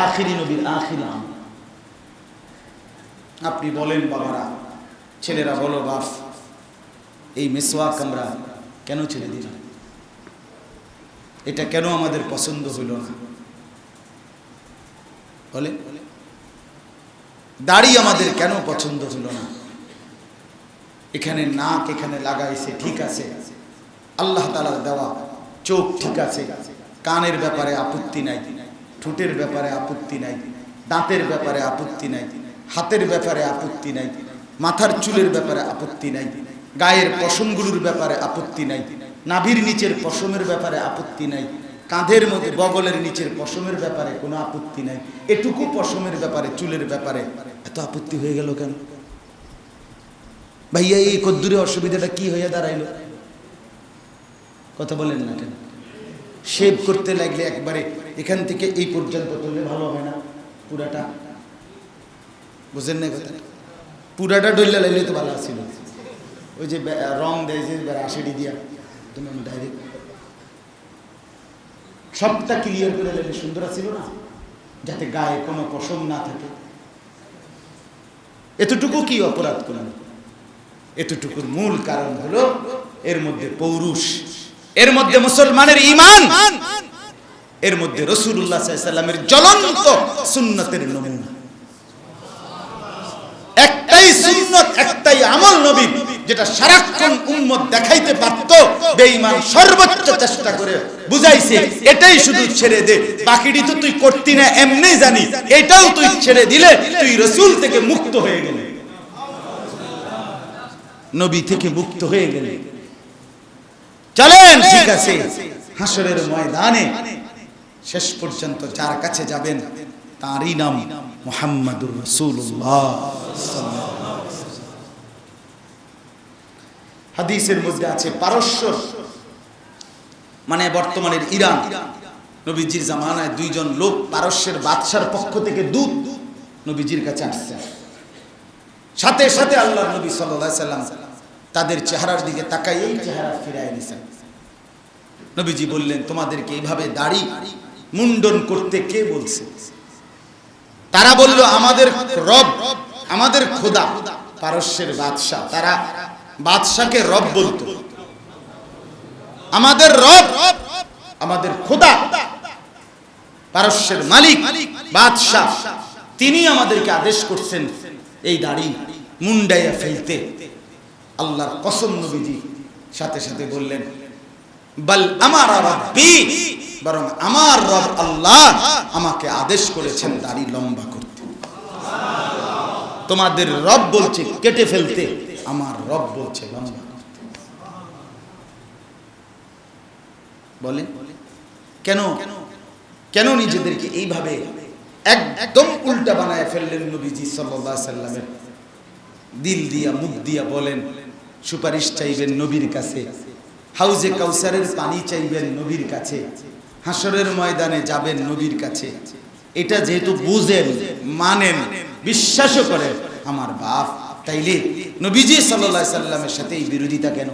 আখিরি নবীর আখিরি আম আপনি বলেন, বাবারা, ছেলেরা, বলো, বাপ, এই মেসওয়াক আমরা কেন ছেড়ে দিলাম? এটা কেন আমাদের পছন্দ হইল না? বলে দাড়ি আমাদের কেন পছন্দ হলো না? এখানে নাক এখানে লাগাইছে, ঠিক আছে। আল্লাহ তালার দেওয়া চোখ ঠিক আছে। কানের ব্যাপারে আপত্তি নাই। ঠোঁটের ব্যাপারে আপত্তি নাই, দাঁতের ব্যাপারে আপত্তি নাই, হাতের ব্যাপারে আপত্তি নাই, মাথার চুলের ব্যাপারে আপত্তি নাই, গায়ের পশমগুলোর ব্যাপারে আপত্তি নাই, নাভির নিচের পশমের ব্যাপারে আপত্তি নাই, কাঁধের মধ্যে বগলের নিচের পশমের ব্যাপারে কোনো আপত্তি নাই, এটুকু পশমের ব্যাপারে, চুলের ব্যাপারে। এত আপত্তি হয়ে গেল কেন? ভাইয়া, এই কদ্দুরে অসুবিধাটা কি হয়ে দাঁড়াইলো? কথা বলেন না কেন? শেভ করতে লাগলে একবারে এখান থেকে এই পর্যন্ত তুললে ভালো হয় না, পুরাটা। বুঝেন না কথা পুরাটা ডইলে লাইলে তো ভালো ছিল ওই যে রং দেয় যে আশিটি দিয়া, তুমি আমি ডাইরেক্ট সবটা ক্লিয়ার করে লাইলে সুন্দর ছিল না? যাতে গায়ে কোনো পশম না থাকে। এতটুকু কি অপরাধ করলেন এতটুকুর মূল কারণ হলো এর মধ্যে পৌরুষ। এর মধ্যে মুসলমানের ইমান এর মধ্যে রসুল্লাহ সাল্লামের জ্বলন্ত সুন্নতের নমুনা। একটাই সুন্নত, একটাই আমল নবী, যেটা সারাক্ষণ দেখাইতে পারত, বেঈমান সর্বোচ্চ চেষ্টা করে বুঝাইছে, এটাই শুধু ছেড়ে দে, বাকিটি তো তুই করতি না, এমনি জানি, এটাও তুই ছেড়ে দিলে তুই রসুল থেকে মুক্ত হয়ে গেলে। নবী থেকে মুক্ত হয়ে গেলে। চলেন। ঠিক আছে। হাসরের ময়দানে শেষ পর্যন্ত যার কাছে যাবেন তারই নাম মোহাম্মদুর রসুল্লাহ হাদিসের মধ্যে আছে পারস্য মানে বর্তমানের ইরান। নবীজির জামানায় দুইজন লোক পারস্যের বাদশার পক্ষ থেকে দূত নবীজির কাছে আসছে সাথে সাথে আল্লাহ নবী সাল্লাহ সাল্লাম তাদের চেহারার দিকে তাকাই এই চেহারা ফিরাই দিয়েছেন নবীজি বললেন, তোমাদেরকে এইভাবে দাড়ি মুন্ডন করতে কে বলছে? তারা বলল, আমাদের রব, আমাদের খোদা, পারস্যের বাদশাহ। তারা বাদশাকে রব বলতো। আমাদের রব, আমাদের খোদা, পারস্যের মালিক, বাদশাহ। তিনি আমাদেরকে আদেশ করছেন, এই দাড়ি মুন্ডাইয়া ফেলতে। আল্লাহর কসম নবীজি সাথে সাথে বললেন, বল আমার রব্বি বরং আমার রব আল্লাহ আমাকে আদেশ করেছেন দাড়ি লম্বা করতে। তোমাদের রব বলছে কেটে ফেলতে, আমার রব বলছে লম্বা করতে। বলেন, কেন? কেন নিজেদেরকে এইভাবে একদম উল্টা বানায় ফেললেন নবীজি আলাইহি সাল্লামের? দিল দিয়া, মুখ দিয়া বলেন সুপারিশ চাইবেন নবীর কাছে। হাউজে কাউসারের পানি চাইবেন নবীর কাছে। হাসরের ময়দানে যাবেন নবীর কাছে। এটা যেহেতু বুঝেন, মানেন, বিশ্বাসও করেন, আমার বাপ, তাইলে নবীজি আলাইহি সাল্লামের সাথে এই বিরোধিতা কেন?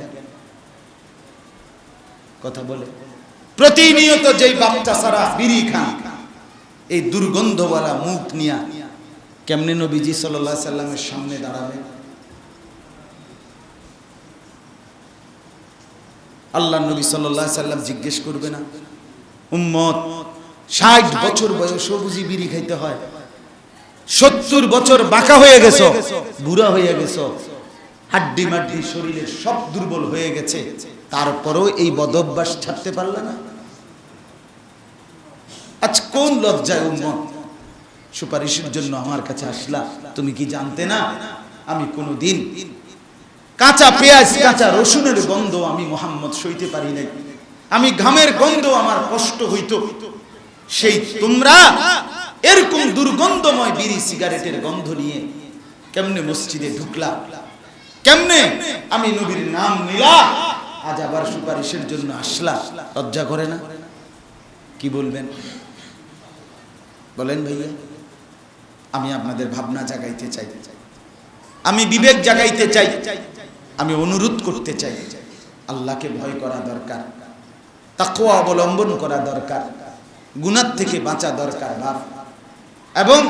কথা বলে। প্রতিনিয়ত যেই বাচ্চা সারা বিড়ি খান এই দুর্গন্ধওয়ালা মুখ নিয়া কেমনে নবীজি আলাইহি সাল্লামের সামনে দাঁড়াবে আল্লাহ নবী আলাইহি সাল্লাম জিজ্ঞেস করবে না। উম্মত, ষাট বছর বয়সও বুঝি বিড়ি খাইতে হয়। সত্তর বছর বাঁকা হয়ে গেছো, বুড়া হয়ে গেছো। হাড্ডি মাড্ডি শরীরের সব দুর্বল হয়ে গেছে। তারপরেও এই বদভ্যাস ছাড়তে পারলে না। আজ কোন লজ্জায় উম্মত? সুপারিশের জন্য আমার কাছে আসলা। তুমি কি জানতে না? আমি কোনো দিন কাঁচা পেঁয়াজ, কাঁচা রসুনের গন্ধ আমি মোহাম্মদ সইতে পারি নাই। আমি ঘামের গন্ধ আমার কষ্ট হইত। সেই তোমরা এরকম দুর্গন্ধময় বিড়ি সিগারেটের গন্ধ নিয়ে কেমনে মসজিদে ঢুকলা? কেমনে আমি নবীর নাম নিলা? আজ আবার সুপারিশের জন্য আসলা। লজ্জা করে না? কি বলবেন? বলেন ভাইয়া, আমি আপনাদের ভাবনা জাগাইতে চাই। আমি বিবেক জাগাইতে চাই। আমি অনুরোধ করতে চাই, আল্লাহকে ভয় করা দরকার তাকুয়া অবলম্বন করা দরকার গুনার থেকে বাঁচা দরকার, বাপ। এবং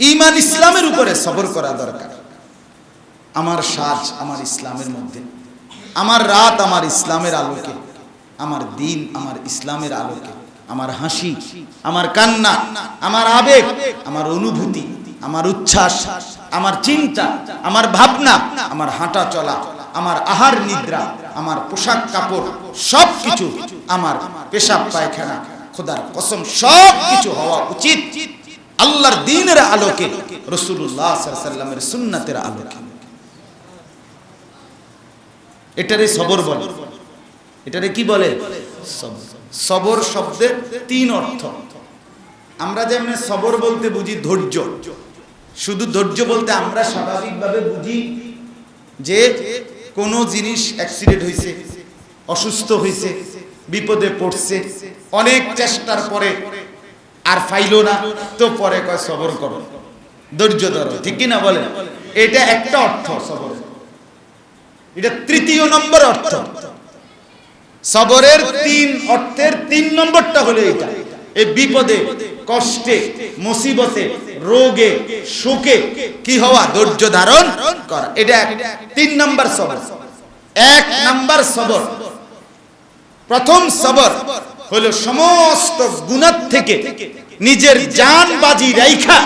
ইমান ইসলামের উপরে সবর করা দরকার। আমার সাজ আমার ইসলামের মধ্যে, আমার রাত আমার ইসলামের আলোকে, আমার দিন আমার ইসলামের আলোকে, আমার হাসি, আমার কান্না, আমার আবেগ, আমার অনুভূতি, আমার উচ্ছ্বাস আমার চিন্তা, আমার ভাবনা, আমার হাঁটা চলা, আমার আহার নিদ্রা, আমার পোশাক কাপড় সব কিছু আমার পেশাব পায়খানা। খোদার কসম সব কিছু হওয়া উচিত আল্লাহর দিনের আলোকে রসুল্লাহ সাল্লামের সুন্নাতের আলোকে। এটারে সবর বলে। এটারে কি বলে? সবর। শব্দের তিন অর্থ। আমরা যেমন সবর বলতে বুঝি ধৈর্য। শুধু ধৈর্য বলতে আমরা স্বাভাবিকভাবে বুঝি যে কোনো জিনিস অ্যাক্সিডেন্ট হয়েছে অসুস্থ হয়েছে বিপদে পড়ছে, অনেক চেষ্টার পরে আর ফাইলো না, তো পরে কয় সবর করো। ধৈর্য ধরো, ঠিক কি না বলে এটা একটা অর্থ সবর। এটা তৃতীয় নম্বর অর্থ। সবরের তিন অর্থের তিন নম্বরটা হলো এটা। এই বিপদে, কষ্টে, মুসিবতে, রোগে শোকে কি হওয়া ধৈর্য ধারণ করা। এটা তিন নম্বর সবর। এক নম্বর সবর। প্রথম সবর হলো সমস্ত গুণার থেকে নিজের জান বাজি রাইখা,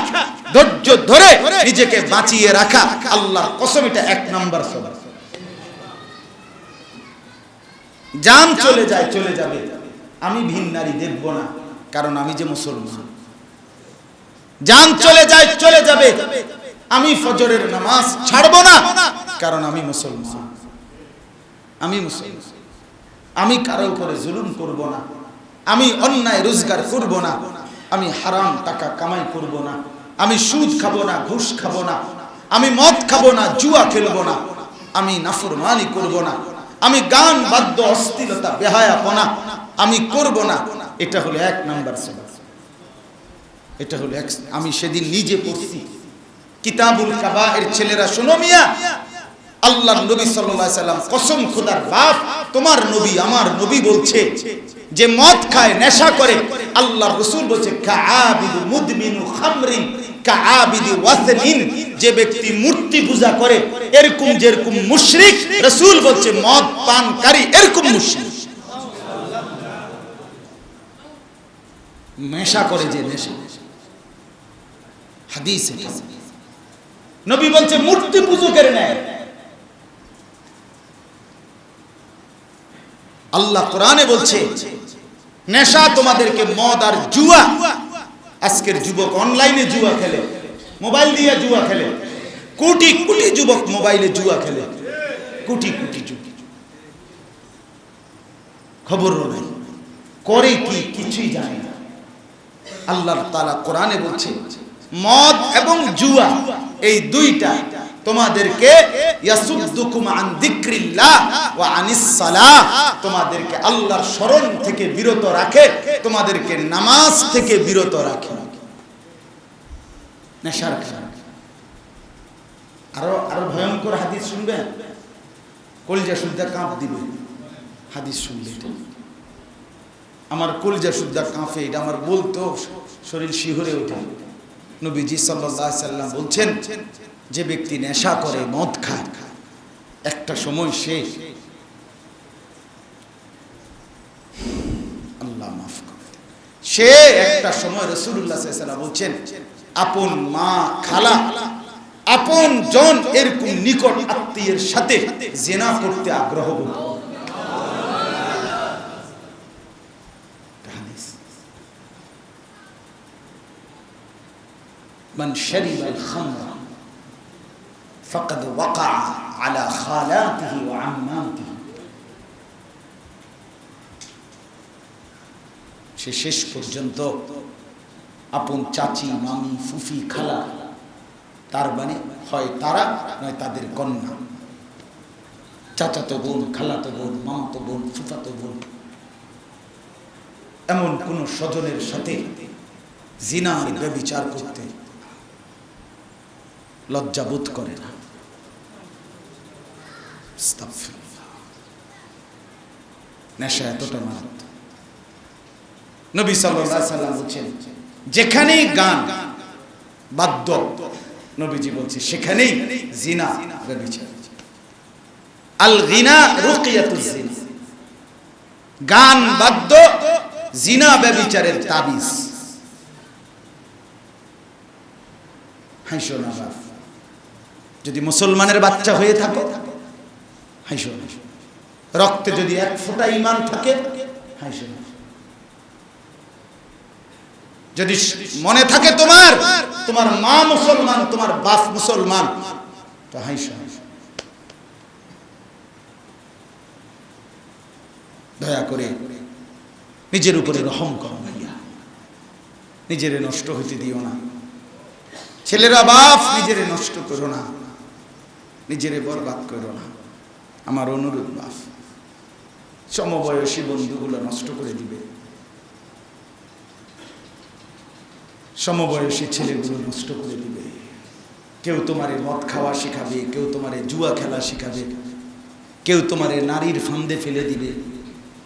ধৈর্য ধরে নিজেকে বাঁচিয়ে রাখা আল্লাহর কসম, এটা এক নম্বর সবর। জান চলে যায়, চলে যাবে। আমি ভিন নারী দেখব না। কারণ আমি যে মুসলমান। জান চলে যায়, চলে যাবে। আমি ফজরের নামাজ ছাড়বো না, কারণ আমি মুসলমান। আমি মুসলমান। আমি কারও উপরে জুলুম করব না। আমি অন্যায় রোজগার করব না। আমি হারাম টাকা কামাই করব না। আমি সুদ খাব না, ঘুষ খাব না। আমি মদ খাব না, জুয়া খেলব না। আমি নাফরমানি করব না। আমি গান বাদ্য অস্থিরতা বেহায়াপনা আমি করব না। এটা হলো এক নাম্বার সবর এটা হলো এক আমি সেদিন নিজে পড়ছি। কিতাবুল কাবা এর ছেলেরা, শোনো মিয়া আল্লাহ নবী সাল্লাল্লাহু আলাইহি সাল্লাম কসম খোদার বাপ, তোমার নবী আমার নবী বলছে যে মদ খায়, নেশা করে। আল্লাহ রসুল বলছে, কাআবিদু মুদমিনু খামরিন, কাআবিদি ওয়াসনিন যে ব্যক্তি মূর্তি পূজা করে, এরকম যেরকম মুশরিক, রসুল বলছে, মদ পানকারী এরকম মুশরিক। নেশা করে যে নেশা। হাদিস নবী বলছে, মূর্তি পূজকের ন্যায়। আল্লাহ কোরআনে বলছে, নেশা তোমাদেরকে মদ আর জুয়া। আজকের যুবক অনলাইনে জুয়া খেলে, মোবাইল দিয়ে জুয়া খেলে, কোটি কোটি যুবক মোবাইলে জুয়া খেলে, কোটি কোটি যুবক। খবরও নাই। করে কি কিছুই জানে না। আল্লাহ তালা কোরআনে বলছে, মদ এবং জুয়া, এই দুইটা তোমাদেরকে তোমাদেরকে আল্লাহর স্মরণ থেকে বিরত রাখে, তোমাদেরকে নামাজ থেকে বিরত রাখে। আরও আরও ভয়ঙ্কর হাদিস শুনবেন? কলজা শুদ্ধা কাঁপ দিবে। হাদিস শুনলে। আমার কলজা শুদ্ধা কাঁপে, এটা আমার বলতো, শরীর শিহরে ওঠে। নবীজি সাল্লাম বলছেন, যে ব্যক্তি নেশা করে, মদ খায়, একটা সময় সে আল্লাহ মাফ করে সে একটা সময় রসুল্লাহ সাল্লাম বলছেন, আপন মা খালা, আপন জন এরকম নিকট আত্মীয়ের সাথে জেনা করতে আগ্রহ বোধ করে। হাদিস। من شرب الخمر فقد وقع على خالاته وعماته সে শেষ পর্যন্ত আপন চাচি মামি ফুফি খালা তার মানে হয় তারা নয় তাদের কন্যা চাচাতো বোন খালাতো বোন মামাতো বোন ফুফাতো বোন এমন কোন স্বজনের সাথে জিনার ব্যবিচার করতে লজ্জাবোধ করে না। নেশা এতটা মারাত্মক। নবী সাল্লাম বলছেন, যেখানেই গান বাদ্য, নবীজি বলছে, সেখানেই জিনা আল গিনা বাদ্য, জিনা ব্যভিচারের তাবিজ। যদি মুসলমানের বাচ্চা হয়ে থাকো হাইশো রক্তে যদি এক ফোঁটা ইমান থাকে যদি মনে থাকে তোমার তোমার মা মুসলমান, তোমার বাপ মুসলমান, তো হাইশো দয়া করে নিজের উপরে রহম করো ভাইয়া। নিজেরে নষ্ট হইতে দিও না। ছেলেরা বাপ, নিজেরে নষ্ট করো না। নিজেরে বরবাদ করো না। আমার অনুরোধ বাপ সমবয়সী বন্ধুগুলো নষ্ট করে দিবে। সমবয়সী ছেলেগুলো নষ্ট করে দিবে। কেউ তোমারে মদ খাওয়া শেখাবে, কেউ তোমারে জুয়া খেলা শেখাবে, কেউ তোমারে নারীর ফান্দে ফেলে দিবে,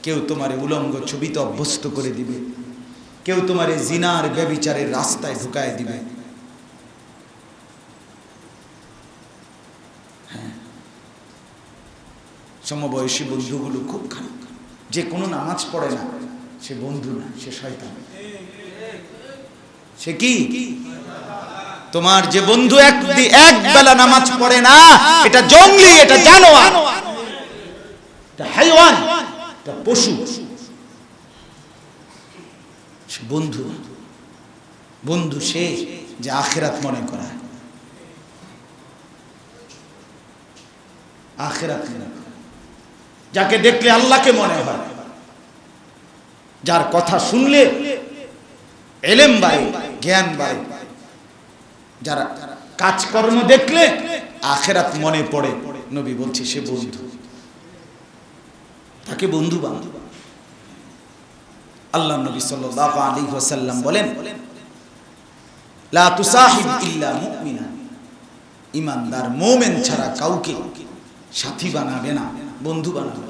কেউ তোমারে উলঙ্গ ছবিতে অভ্যস্ত করে দিবে, কেউ তোমারে জিনার ব্যবিচারের রাস্তায় ঢুকায় দিবে। সমবয়সী বন্ধুগুলো খুব খারাপ। যে কোনো নামাজ পড়ে না, সে বন্ধু না, সে শয়তান। সে কি? তোমার যে বন্ধু এক বেলা নামাজ পড়ে না, এটা জঙ্গলি, এটা জানোয়ার। এটা হাইওয়ান, এটা পশু। সে বন্ধু বন্ধু সে যে আখেরাত মনে করা আখেরাত মনে করা যাকে দেখলে আল্লাহকে মনে হয়। যার কথা শুনলে এলেম বাড়ে জ্ঞান বাড়ে যারা কাজকর্ম দেখলে আখেরাত মনে পড়ে। নবী বলছে, সে বন্ধু। তাকে বন্ধু বান্ধব আল্লাহ নবী সাল্লাল্লাহু আলাইহি ওয়াসাল্লাম বলেন ইমানদার মুমিন ছাড়া কাউকে সাথী বানাবে না। বন্ধু বানাবে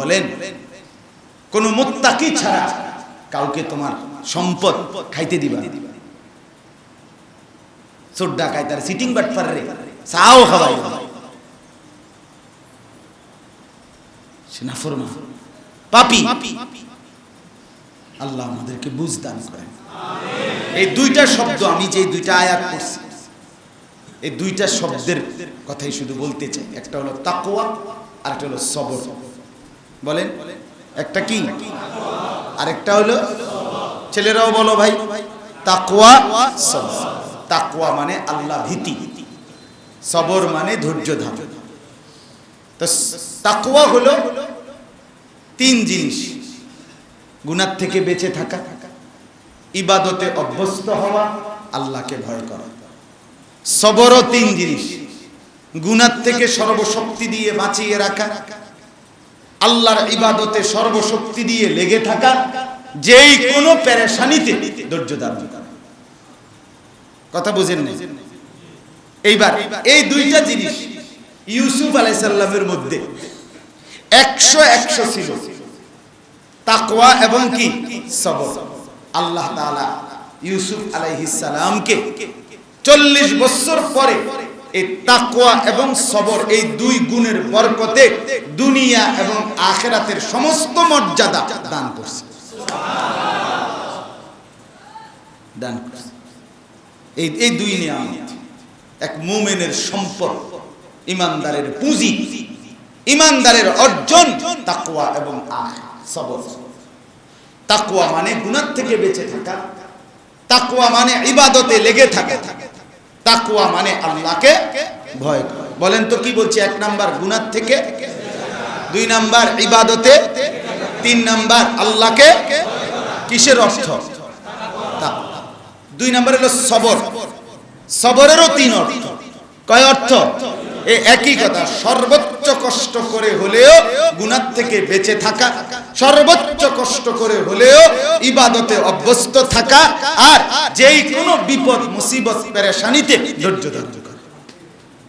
বলেন, কোন ছাড়া কাউকে তোমার সম্পদ খাইতে দিবা। চোর ডাকায় তার সিটিং বাট পারে খাওয়াই পাপি। আল্লাহ আমাদেরকে বুঝদান করেন। এই দুইটা শব্দ আমি যে দুইটা আয়াত করছি এই দুইটা শব্দের কথাই শুধু বলতে চাই। একটা হলো তাকওয়া আর একটা হলো সবর। বলেন, একটা কি? আরেকটা হলো, ছেলেরাও বলো ভাই, তাকওয়া, সবর। তাকওয়া মানে আল্লাহ ভীতি। সবর মানে ধৈর্য ধারণ তো তাকওয়া হলো তিন জিনিস গুনার থেকে বেঁচে থাকা, ইবাদতে অভ্যস্ত হওয়া, আল্লাহকে ভয় করা। সবরও তিন জিনিস। গুনার থেকে সর্বশক্তি দিয়ে বাঁচিয়ে রাখা, আল্লাহর ইবাদতে সর্বশক্তি দিয়ে লেগে থাকা, যেই কোনো পেরেশানিতে ধৈর্য ধারণ কথা বুঝেন না এইবার, এই দুইটা জিনিস ইউসুফ আলাইসাল্লামের মধ্যে একশো একশো ছিল। তাকওয়া এবং কি? সবর। আল্লাহ তাআলা ইউসুফ আলাইহিসসালামকে চল্লিশ বছর পরে এই তাকওয়া এবং সবর, এই দুই গুণের বরকতে দুনিয়া এবং আখেরাতের সমস্ত মর্যাদা দান করছে। দান এই এই দুই এক মুমিনের সম্পদ, ইমানদারের পুঁজি, ইমানদারের অর্জন, তাকওয়া এবং আখ সবর। তাকওয়া মানে গুনাহ থেকে বেঁচে থাকা, তাকওয়া মানে ইবাদতে লেগে থাকা। তাকওয়া মানে আল্লাহকে ভয় বলেন তো কি বলছি? এক নাম্বার গুনার থেকে, দুই নাম্বার ইবাদতে, তিন নাম্বার আল্লাহকে কিসের অর্থ? দুই নাম্বার হলো সবর। সবরেরও তিন অর্থ। কয় অর্থ? এ একই কথা, সর্বোচ্চ কষ্ট করে হলেও গুনার থেকে বেঁচে থাকা, সর্বোচ্চ কষ্ট করে হলেও ইবাদতে অভ্যস্ত থাকা আর যেই কোনো বিপদ, মুসিবত, পেরেশানিতে ধৈর্য করা।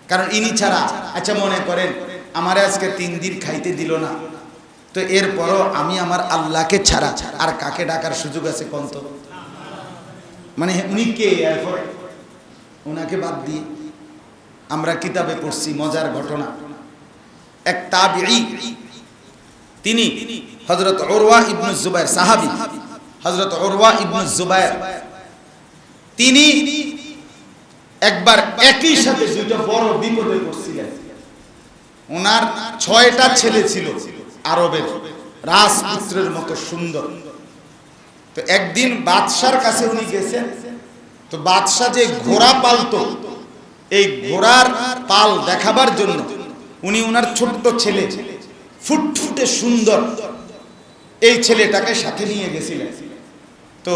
কারণ ইনি ছাড়া আচ্ছা মনে করেন, আমার আজকে তিন দিন খাইতে দিল না। তো এরপরও আমি আমার আল্লাহকে ছাড়া, আর কাকে ডাকার সুযোগ আছে কন্ত মানে উনি কে? এরপর ওনাকে বাদ দিয়ে। আমরা কিতাবে পড়ছি, মজার ঘটনা। এক তাবিঈ, তিনি হযরত উরওয়া ইবনে জুবাইর সাহাবী, হযরত উরওয়া ইবনে জুবাইর, তিনি একবার একই সাথে দুইটা বড় বিপদে পড়ছিলেন। ওনার ছয়টা ছেলে ছিল, আরবের, রাজপুত্রের মতো সুন্দর। তো একদিন বাদশার কাছে উনি গেছেন, তো বাদশাহ যে ঘোড়া পালতো এই ঘোড়ার পাল দেখাবার জন্য। উনি ওনার ছোট্ট ছেলে, ফুটফুটে সুন্দর। এই ছেলেটাকে সাথে নিয়ে গেছিলেন। তো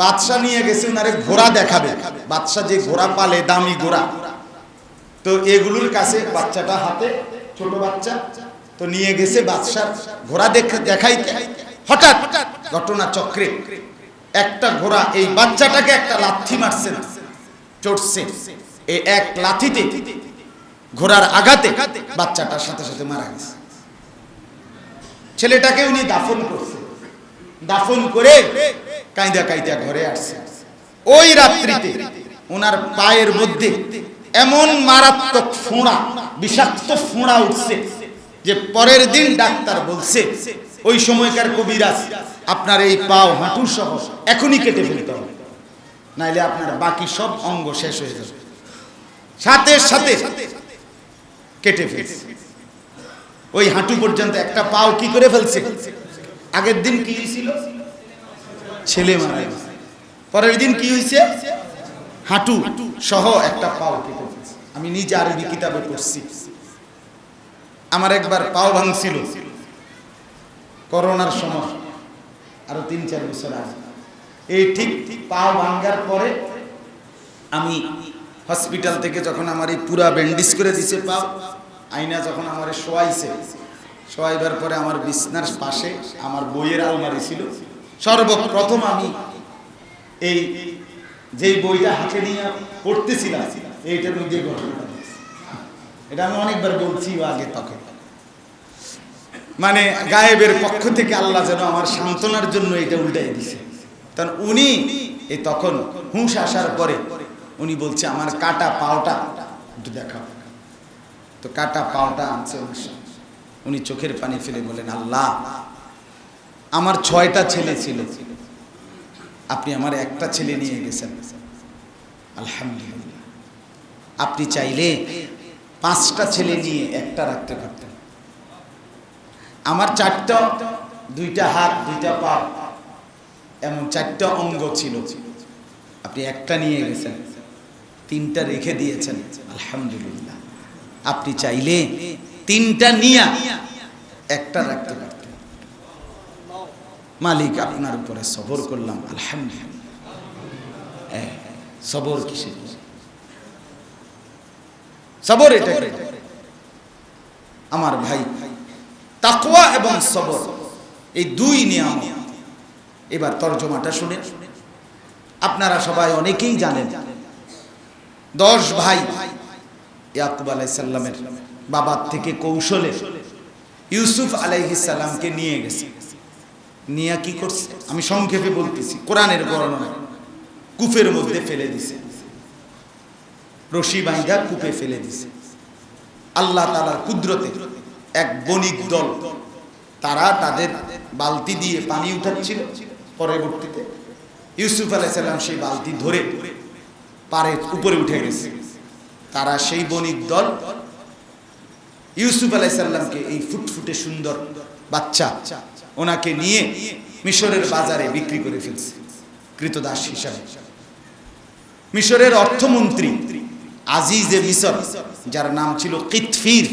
বাদশাহ নিয়ে গেছে ওনারে ঘোড়া দেখাবে। বাদশাহ যে ঘোড়া পালে, দামি ঘোড়া। তো এগুলোর কাছে বাচ্চাটা হাতে, ছোট বাচ্চা। তো নিয়ে গেছে বাদশার ঘোড়া দেখে দেখাইতে। হঠাৎ ঘটনা চক্রে একটা ঘোড়া এই বাচ্চাটাকে একটা লাথি মারছে, চড়ছে। এই এক লাথিতে ঘোড়ার আঘাতে বাচ্চাটার সাথে সাথে মারা গেছে। ছেলেটাকে উনি দাফন করছে। দাফন করে কাইদা কাইদা ঘরে আসছে। ওই রাত্রিতে ওনার পায়ের মধ্যে এমন মারাত্মক ফোঁড়া, বিষাক্ত ফোঁড়া উঠছে যে পরের দিন ডাক্তার বলছে, ওই সময়কার কবিরাজ, আপনার এই পাও হাঁটু সহ এখনই কেটে ফেলতে হবে। নাইলে আপনার বাকি সব অঙ্গ শেষ হয়ে যাবে। সাথে সাথে, কেটে ফেলছে। ওই হাঁটু পর্যন্ত একটা পাও কি করে ফেলছে? আগের দিন কি হয়েছিল? ছেলে মারা পরের দিন কি হয়েছে? হাঁটু সহ একটা পাও কেটে ফেলছে। আমি নিজে আরবি কিতাবে পড়ছি। আমার একবার পাও ভাঙছিল। করোনার সময়, আরও তিন, চার বছর আগে। এই ঠিক পাও ভাঙ্গার পরে আমি হসপিটাল থেকে যখন আমার এই পুরা ব্যান্ডিজ করে দিছে পাও আইনা যখন আমার শোয়াইছে, শোয়াইবার পরে আমার বিছনার পাশে আমার বইয়ের আলমারি ছিল। সর্বপ্রথম আমি এই যেই বইটা হাতে নিয়ে পড়তেছিলাম, এইটার মধ্যে ঘটনা এটা আমি অনেকবার বলছি আগে তখন। মানে গায়েবের পক্ষ থেকে আল্লাহ যেন আমার সান্ত্বনার জন্য এটা উল্টাই দিছে। কারণ উনি এই তখন হুঁশ আসার পরে উনি বলছে, আমার কাটা পাওটা, একটু দেখাও। তো কাটা পাওটা আনছে উনি। চোখের পানি ফেলে বলেন আল্লাহ, আমার ছয়টা ছেলে ছিল। আপনি আমার একটা ছেলে নিয়ে গেছেন। আলহামদুলিল্লাহ। আপনি চাইলে পাঁচটা ছেলে নিয়ে একটা রাখতে পারতেন। আমার চারটা, দুইটা হাত, দুইটা পা, এমন চারটা অঙ্গ ছিল। আপনি একটা নিয়ে গেছেন। তিনটা রেখে দিয়েছেন। আলহামদুলিল্লাহ। আপনি চাইলে তিনটা নিয়া একটা রাখতে পারতেন। মালিক, আপনার উপরে সবর করলাম, আলহামদুলিল্লাহ। সবর কিসে সবর এটা আমার ভাই, তাকওয়া এবং সবর, এই দুই নিয়ম এবার তর্জমাটা শুনে আপনারা সবাই অনেকেই জানেন দশ ভাই ইয়াকুব আলাইসাল্লামের বাবার থেকে কৌশলে ইউসুফ আলাইহিসাল্লামকে নিয়ে গেছে। নিয়ে কি করছে? আমি সংক্ষেপে বলতেছি, কোরআনের বর্ণনা। কুফের মধ্যে ফেলে দিছে। রশি বাইন্ধা কূপে ফেলে দিছে। আল্লাহ তালার কুদরতে এক বণিক দল, তারা তাদের বালতি দিয়ে পানি উঠাচ্ছিল। পরবর্তীতে ইউসুফ আলাইসাল্লাম সেই বালতি ধরে পারে, উপরে উঠে গেছে। তারা সেই বণিক দল, ইউসুফ আলাইসাল্লামকে এই ফুটফুটে সুন্দর বাচ্চা ওনাকে নিয়ে মিশরের বাজারে বিক্রি করে ফেলছে, কৃতদাস হিসাবে। মিশরের অর্থমন্ত্রী আজিজে মিশর যার নাম ছিল কিতফির,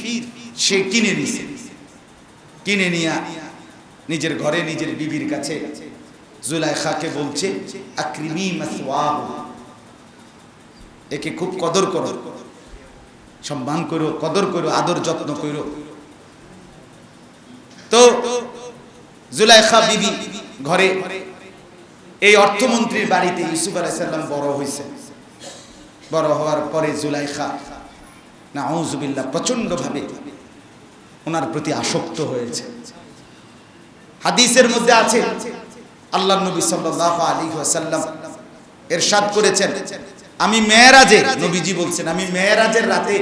সে কিনে নিছে। কিনে নিয়ে নিজের ঘরে নিজের বিবির কাছে জুলাইখাকে বলছে, আক্রিমি মাসওয়াহু। একে খুব কদর করো। সম্মান করো, কদর করো, আদর যত্ন করো। তো জুলাইখা বিবি ঘরে এই অর্থমন্ত্রীর বাড়িতে ইউসুফ আলাইসাল্লাম বড় হয়েছে। বড় হওয়ার পরে জুলাইখা না আউজুবিল্লাহ প্রচণ্ডভাবে ওনার প্রতি আসক্ত হয়েছে। হাদিসের মধ্যে আছে আল্লাহ নবী সাল্লাল্লাহু আলাইহি ওয়াসাল্লাম এরশাদ করেছেন আমি মেয়েরাজে, নবীজি বলছেন, আমি মেয়েরাজের রাতে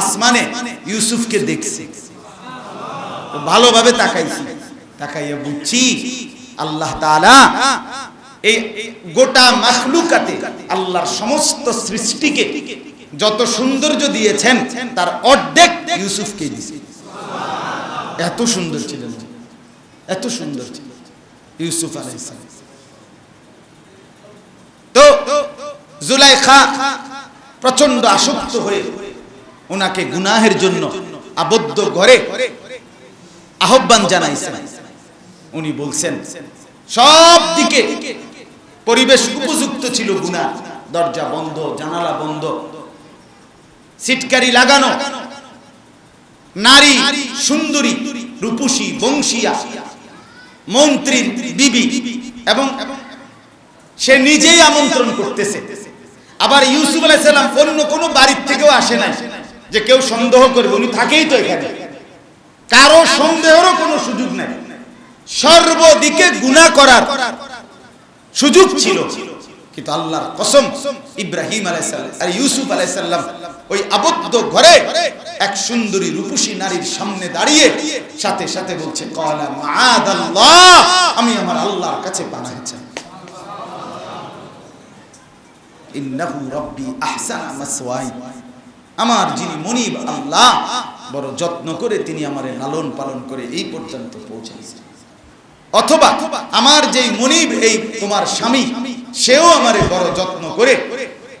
আসমানে ইউসুফকে দেখছি। ভালোভাবে তাকাইছি। তাকাইয়া বুঝছি, আল্লাহ তাআলা এই গোটা মাখলুকাতে আল্লাহর সমস্ত সৃষ্টিকে যত সৌন্দর্য দিয়েছেন, তার অর্ধেক ইউসুফকে দিয়েছে। এত সুন্দর ছিলেন এত সুন্দর ছিল ইউসুফ আলাইহিস। তো জুলাইখা প্রচণ্ড আসক্ত হয়ে ওনাকে গুনাহের জন্য আবদ্ধ ঘরে আহ্বান জানাইছেন। উনি বলছেন, সব দিকে পরিবেশ উপযুক্ত ছিল গুনাহ, দরজা বন্ধ, জানালা বন্ধ সিটকারি লাগানো, নারী, সুন্দরী, রূপসী, বংশিয়া, মন্ত্রীর বিবি, এবং সে নিজেই আমন্ত্রণ করতেছে। আবার ইউসুফ আলাইসাল্লাম অন্য কোনো বাড়ির থেকেও আসে নাই যে কেউ সন্দেহ করবে, উনি থাকেই তো এখানে। কারও সন্দেহেরও কোনো সুযোগ নাই। সর্বদিকে গুনাহ করার সুযোগ ছিল। কিন্তু আল্লাহর কসম, ইব্রাহিম আলাইসাল্লাম আর ইউসুফ আলাইসাল্লাম ওই আবদ্ধ ঘরে এক সুন্দরী রূপসী নারীর সামনে দাঁড়িয়ে সাথে সাথে বলছে, কলা মাআদাল্লাহ, আমি আমার আল্লাহর কাছে পানাহ চাই আমার যিনি মনিব আল্লাহ, বড় যত্ন করে তিনি আমারে লালন পালন করে এই পর্যন্ত পৌঁছাইছেন অথবা আমার যেই মনিব, এই তোমার স্বামী, সেও আমারে বড় যত্ন করে,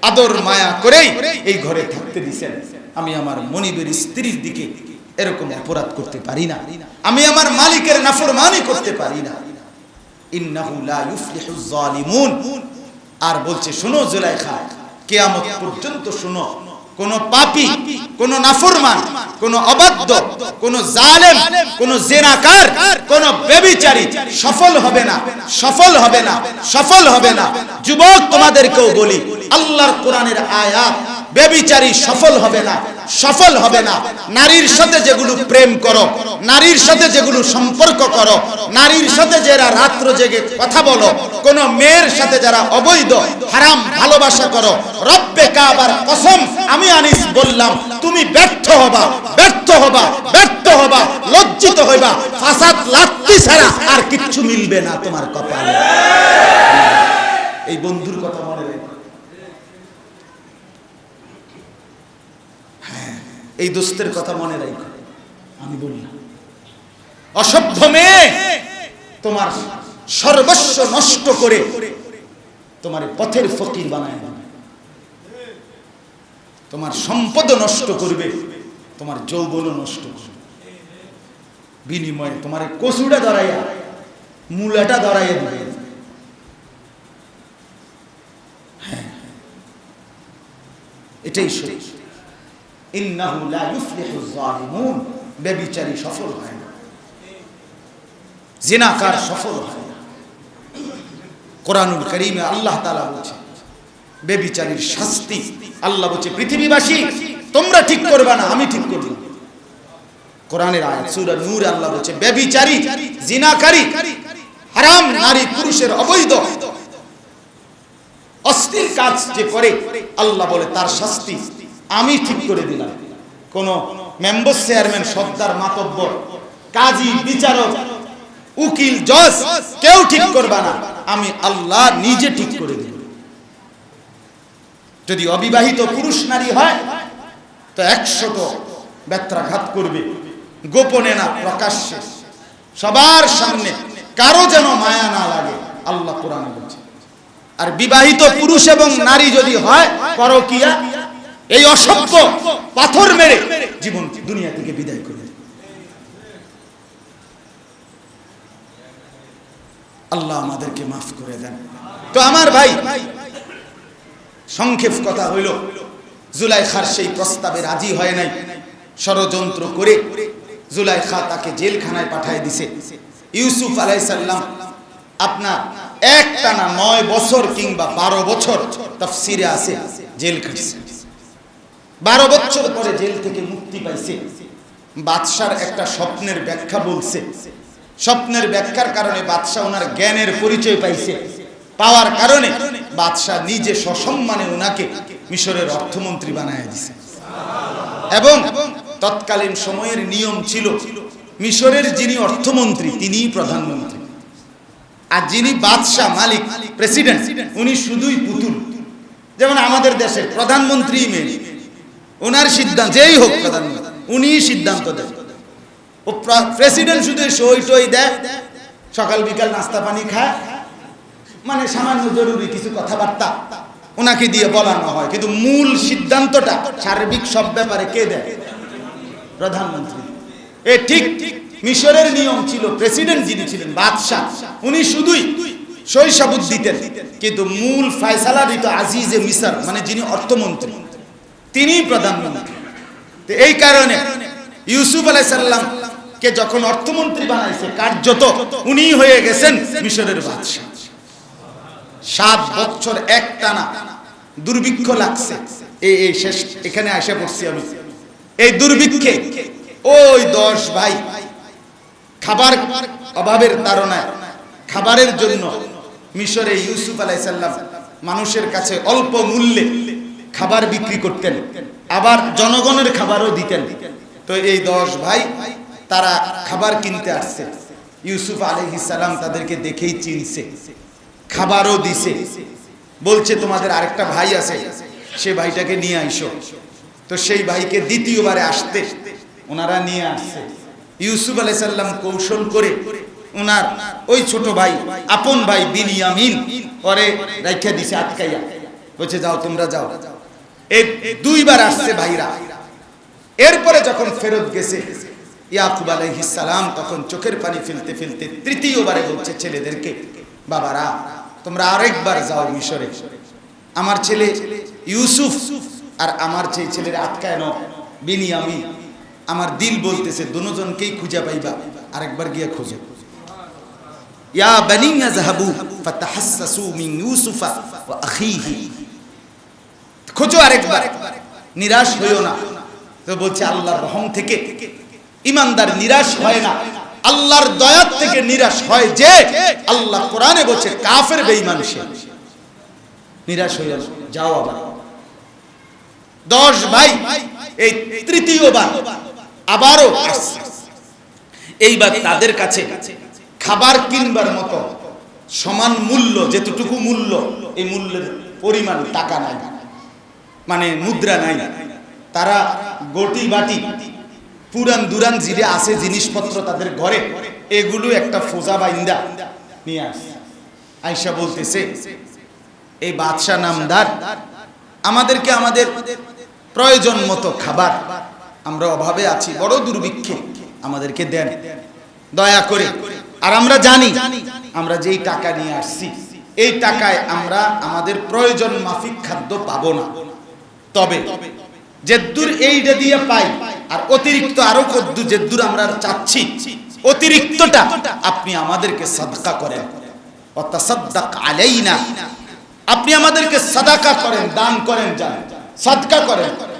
আদর মায়া করেই এই ঘরে থাকতে দিছেন। আমি আমার মনিবের স্ত্রীর দিকে এরকম অপরাধ করতে পারি না। আমি আমার মালিকের নাফরমানি করতে পারি না। ইন্নাহু লা ইউফলিহুজ জালিমুন। আর বলছে, শুনো জুলাইখা, কেয়ামত পর্যন্ত শুনো। কোন পাপি, কোন নাফরমান, কোন অবাধ্য, কোন জালেম, কোন জেনাকার, কোন বেবিচারী সফল হবে না, সফল হবে না, সফল হবে না। যুবক, তোমাদেরকেও বলি, আল্লাহর কোরআনের আয়া বেবিচারী সফল হবে না সফল হবে না। নারীর সাথে যেগুলো প্রেম করো, নারীর সাথে যেগুলো সম্পর্ক করো, নারীর সাথে যারা রাত্র জেগে কথা বলো, কোন মেয়ের সাথে যারা অবৈধ, হারাম ভালোবাসা করো, রব্বে কাবার কসম আমি আনিস বললাম, তুমি ব্যর্থ হবা ব্যর্থ হবা ব্যর্থ হবা, লজ্জিত হইবা, ফাসাদ লাত্তি ছাড়া আর কিচ্ছু মিলবে না তোমার কপালে। এই বন্ধুর কথা মনে রেখো এই দোস্তের কথা মনে রাখো। আমি বললাম অসভ্য মেয়ে! তোমার সর্বস্ব নষ্ট করে তোমার পথের ফকির বানায় তোমার সম্পদ নষ্ট করবে তোমার যৌবন নষ্ট করবে। বিনিময়ে তোমার কচুটা ধরাইয়া মূলাটা ধরাইয়া দিবে। হ্যাঁ। এটাই সত্যি ইন্নাহু লা ইউফলিহুজ জালিমুন বেবিচারী সফল হয় না। জিনাকার সফল হয় না। কোরআনুল কারীমে আল্লাহ তাআলা বলছে, বেবিচারীর শাস্তি আল্লাহ বলছে, পৃথিবীবাসী, তোমরা ঠিক করবে না, আমি ঠিক করব কোরআনের আয়াত, সূরা নূর, আল্লাহ বলছে, বেবিচারী, জিনাকারী, হারাম নারী, পুরুষের অবৈধ, অস্থির কাজ যে করে, আল্লাহ বলে, তার শাস্তি আমি ঠিক করে দিলাম। কোন মেম্বার চেয়ারম্যান সর্দার, মাতব্বর, কাজী, বিচারক, উকিল, জজ, কেউ ঠিক করবে না। আমি আল্লাহ নিজে ঠিক করে দিলাম। যদি অবিবাহিত পুরুষ নারী হয়, তো একশত ব্যত্রাঘাত করবে। গোপনে না, প্রকাশ্যে। সবার সামনে কারও যেন মায়া না লাগে, আল্লাহ কোরআন বলছে। আর বিবাহিত পুরুষ এবং নারী যদি হয়, পরকিয়া এই অসভ্য পাথর মেরে জীবন দুনিয়া থেকে বিদায় করে আল্লাহ আমাদেরকে মাফ করে দেন। তো আমার ভাই, সংক্ষেপ কথা হইল, জুলাইখার সেই প্রস্তাবে রাজি হয় নাই। ষড়যন্ত্র করে জুলাই খা তাকে জেলখানায় পাঠায় দিছে। ইউসুফ আলাইসাল্লাম আপনার একটানা নয় বছর কিংবা বারো বছর তফসিরে আছে, জেল খাটছে। বারো বছর পরে জেল থেকে মুক্তি পাইছে। বাদশার একটা স্বপ্নের ব্যাখ্যা বলছে। স্বপ্নের ব্যাখ্যার কারণে বাদশাহ ওনার জ্ঞানের পরিচয় পাইছে। পাওয়ার কারণে বাদশাহ নিজে সসম্মানে ওনাকে মিশরের অর্থমন্ত্রী বানায় দিছে। এবং তৎকালীন সময়ের নিয়ম ছিল, মিশরের যিনি অর্থমন্ত্রী, তিনিই প্রধানমন্ত্রী। আর যিনি বাদশাহ, মালিক, প্রেসিডেন্ট, উনি শুধুই পুতুল। যেমন আমাদের দেশের প্রধানমন্ত্রী মেন ওনার সিদ্ধান্ত, যেই হোক প্রধানমন্ত্রী উনিই সিদ্ধান্ত দেন। ও প্রেসিডেন্ট শুধু সই টই সকাল বিকাল নাস্তা পানি খায় মানে সামান্য জরুরি কিছু কথাবার্তা ওনাকে দিয়ে বলানো হয়। কিন্তু মূল সিদ্ধান্তটা, সার্বিক সব ব্যাপারে কে দেয়? প্রধানমন্ত্রী। এ ঠিক মিশরের নিয়ম ছিল, প্রেসিডেন্ট যিনি ছিলেন, বাদশাহ, উনি শুধুই শৈশবুদ দিতেন কিন্তু মূল ফয়সালা দিত আজিজে মিসর মানে যিনি অর্থমন্ত্রী। তিনিই প্রধানমন্ত্রী। এই কারণে ইউসুফ আলাইসাল্লাম কে যখন অর্থমন্ত্রী বানাইছে, কার্যত উনি হয়ে গেছেন মিশরের বাদশাহ। সাত বছর এক টানা দুর্ভিক্ষ লাগছে। এই এই শেষ, এখানে আসে পড়ছি আমি। এই দুর্ভিক্ষে ওই দশ ভাই খাবার অভাবের তাড়নায় খাবারের জন্য মিশরে ইউসুফ আলাইসাল্লাম মানুষের কাছে অল্প মূল্যে খাবার বিক্রি করতেন, আবার জনগণের খাবারও দিতেন। তো এই দশ ভাই, তারা খাবার কিনতে আসছে। ইউসুফ আলহিসাল্লাম তাদেরকে দেখেই চিনছে, খাবারও দিছে। বলছে, তোমাদের আরেকটা ভাই আছে, সে ভাইটাকে নিয়ে আইসো। তো সেই ভাইকে দ্বিতীয়বারে আসতে ওনারা নিয়ে আসছে। ইউসুফ আলাইসাল্লাম কৌশল করে ওনার ওই ছোট ভাই, আপন ভাই বিনিয়ামিন পরে রাইখা দিছে, আটকাইয়া। বলছে, যাও, তোমরা যাও। দুইবার আসছে ভাইরা। এরপরে যখন ফেরত গেছে, ইয়াকুব আলাইহিস সালাম তখন চোখের পানি ফেলতে ফেলতে তৃতীয়বারে বলছে, ছেলেদেরকে, বাবারা, তোমরা আরেকবার যাও মিশরে। আমার ছেলে ইউসুফ আর আমার যে ছেলের আটকায় ন বিনিয়ামি, আমার দিল বলতেছে, দুজনকেই খুঁজে পাইবা, আরেকবার গিয়ে খোঁজো। ইয়া বানি ইয়াযহাবু ফাতাহাসসু মিন ইউসুফা ওয়া আখিহি। খোঁজো আরেকবার। নিরাশ হইও না। তো বলছে, আল্লাহর রহম থেকে ইমানদার নিরাশ হয় না। আল্লাহর দয়ার থেকে নিরাশ হয় যে আল্লাহ কোরআনে বলছে, কাফের বেঈমান সে। নিরাশ হইয়া যাও আবার। দশ ভাই, এই তৃতীয়বার আবারও এইবার তাদের কাছে খাবার কিনবার মতো সমান মূল্য যেতটুকু মূল্য, এই মূল্যের পরিমাণ টাকা নাই। মানে মুদ্রা নাই। তারা গটি বাটি, পুরান দুরান জিরে আছে জিনিসপত্র তাদের ঘরে, এগুলো একটা ফোজা বাইন্দা নিয়ে আস। আয়সা বলতেছে, এই বাদশাহ নামদার, আমাদেরকে আমাদের প্রয়োজন মতো খাবার, আমরা অভাবে আছি, বড় দুর্ভিক্ষে আমাদেরকে দেন। দয়া করে, আর আমরা জানি, আমরা যেই টাকা নিয়ে আসছি, এই টাকায় আমরা আমাদের প্রয়োজন মাফিক খাদ্য পাবো না। তবে জেদ্দুর এইটা দিয়ে পাই, আর অতিরিক্ত আরও কদ্দু জেদ্দুর আমরা চাচ্ছি। অতিরিক্তটা আপনি আমাদেরকে সাদকা করেন। অতাসাদ্দাক আলাইনা। আপনি আমাদেরকে সাদাকা করেন, দান করেন যান সাদকা করেন।